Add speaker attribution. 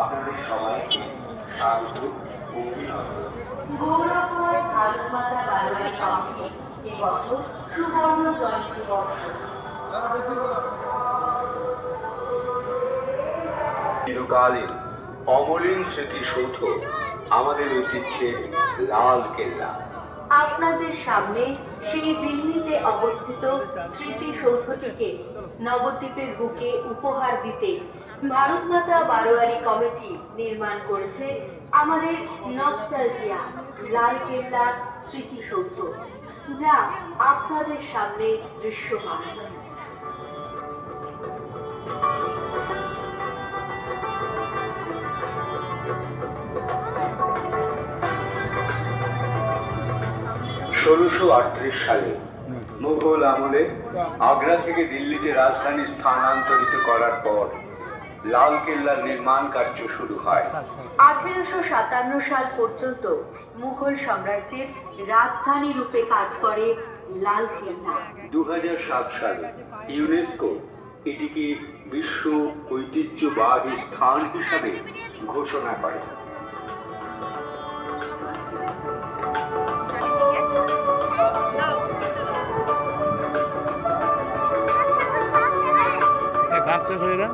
Speaker 1: আপনাদের সবাইকে স্বাগত অভিনন্দন। গৌরবপুর ভারতমাতা এবছর সুবর্ণ জয়ন্তী বর্ষ
Speaker 2: চিরকালীন অমলিন স্মৃতিসৌধ আমাদের ঐতিহ্যের লাল কেল্লা।
Speaker 1: আপনাদের সামনে সেই দিল্লিতে অবস্থিত স্মৃতিসৌধটিকে নবদ্বীপের বুকে উপহার দিতে ভারত মাতা বারোয়ারি কমিটি নির্মাণ করেছে আমাদের নস্টালজিয়া, লাল কেল্লা স্মৃতিসৌধ, যা আপনাদের সামনে দৃশ্যমান।
Speaker 2: ষোলোশো আটত্রিশ সালে মুঘল আমলে আগ্রা থেকে দিল্লিতে রাজধানী স্থানান্তরিত করার পর লাল কেল্লার নির্মাণ কার্য শুরু হয়।
Speaker 1: আঠেরোশো সাতান্ন সাল পর্যন্ত মুঘল সাম্রাজ্যের রাজধানী রূপে কাজ করে লাল কেল্লা।
Speaker 2: দু হাজার সাত সালে ইউনেস্কো এটিকে বিশ্ব ঐতিহ্যবাহী স্থান হিসাবে ঘোষণা করে।
Speaker 3: ঘাট শরীরে?